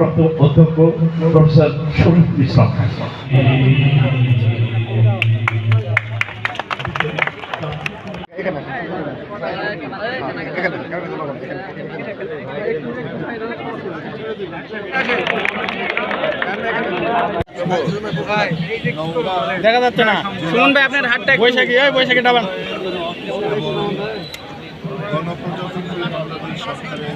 অবসরপ্রাপ্ত অধ্যক্ষ প্রফেসর শরীফ ইসলাম। খান দেখা যাচ্ছে না। সুমন ভাই আপনার হাতটা বৈশাখী ওই বৈশাখী ডাবান গণপ্রজাতন্ত্রী বাংলাদেশ সরকারের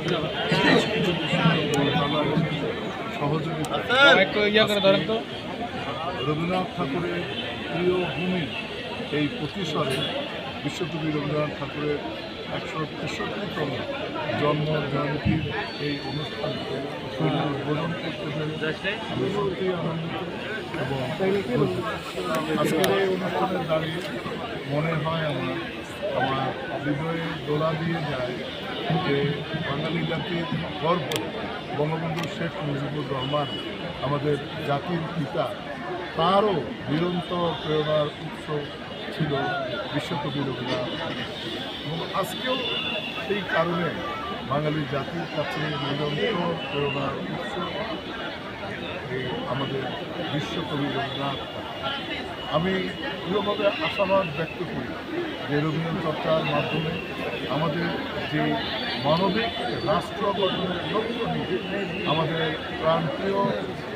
রবীন্দ্রনাথ ঠাকুরের প্রিয় ভূমি এই প্রতিসরে বিশ্বকবি রবীন্দ্রনাথ ঠাকুরের একশো তেষট্টিতম জন্ম জয়ন্তীর এই অনুষ্ঠানকে উদ্বোধন করতে পেরে আমি আনন্দিত। এবং আজকের এই দাঁড়িয়ে মনে হয় আমার আমার হৃদয়ে দোলা দিয়ে যায় যে বাঙালি জাতির গর্ব বঙ্গবন্ধু শেখ মুজিবুর রহমান আমাদের জাতির পিতা তারও নিরন্তর প্রেরণার উৎস ছিল বিশ্বকবি রবীন্দ্রনাথ এবং আজকেও সেই কারণে বাঙালি জাতির কাছে নিরন্তর প্রেরণার উৎস। আমাদের বিশ্বকবি রবীন্দ্রনাথ আমি দৃঢ়ভাবে আশাবাদ ব্যক্ত করি যে রবীন্দ্র চর্চার মাধ্যমে আমাদের যে মানবিক রাষ্ট্র গঠনের লক্ষ্য নিয়ে আমাদের প্রান্তীয়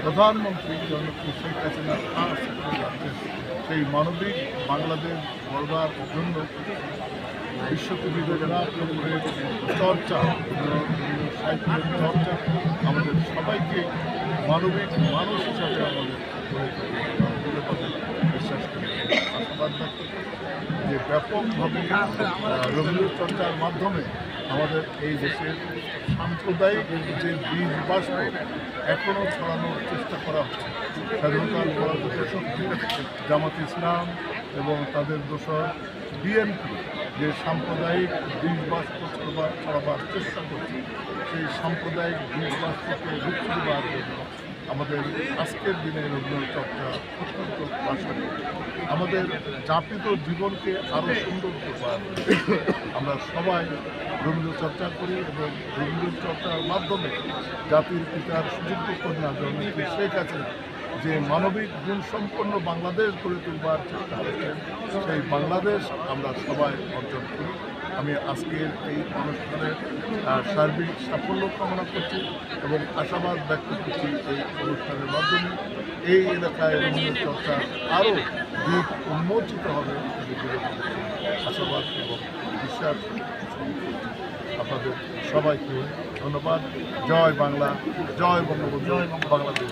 প্রধানমন্ত্রী জনপ্রিয় শেখ হাসিনা সেই মানবিক বাংলাদেশ গড়বার জন্য বিশ্বকবি রবীন্দ্রনাথ চর্চা সাহিত্যের চর্চা আমাদের সবাইকে মানবিক মানুষ হিসাবে আমাদের বিশ্বাস যে ব্যাপকভাবে রবীন্দ্র চর্চার মাধ্যমে আমাদের এই দেশের সাম্প্রদায়িক যে বীজ বাষ্প এখনও ছড়ানোর চেষ্টা করা হচ্ছে, স্বাধীনতার শক্তি জামাত ইসলাম এবং তাদের দোসর বিএনপি যে সাম্প্রদায়িক বীজ বাষ্প ছড়াবার চেষ্টা করছে, সেই সাম্প্রদায়িক বীজ বাষ্পকে রুখে দেওয়ার জন্য আমাদের আজকের দিনে রবীন্দ্র চর্চা অত্যন্ত প্রাসঙ্গিক আমাদের যাপিত জীবনকে আরও সুন্দর করবার আমরা সবাই রবীন্দ্র চর্চা করি এবং রবীন্দ্র চর্চার মাধ্যমে জাতির পিতার সুযোগ্য কন্যা জননেত্রী শেখ হাসিনা, যে মানবিক গুণসম্পন্ন বাংলাদেশ গড়ে তুলবার চেষ্টা করছেন। সেই বাংলাদেশ আমরা সবাই অর্জন করি। আমি আজকের এই অনুষ্ঠানের সার্বিক সাফল্য কামনা করছি এবং আশাবাদ ব্যক্ত করছি এই অনুষ্ঠানের মাধ্যমে। এই এলাকায় রবীন্দ্র চর্চা আরও দিক উন্মোচিত হবে আশাবাদ এবং বিশ্বাস আপনাদের সবাইকে ধন্যবাদ। জয় বাংলা, জয় বঙ্গবন্ধু বাংলাদেশ।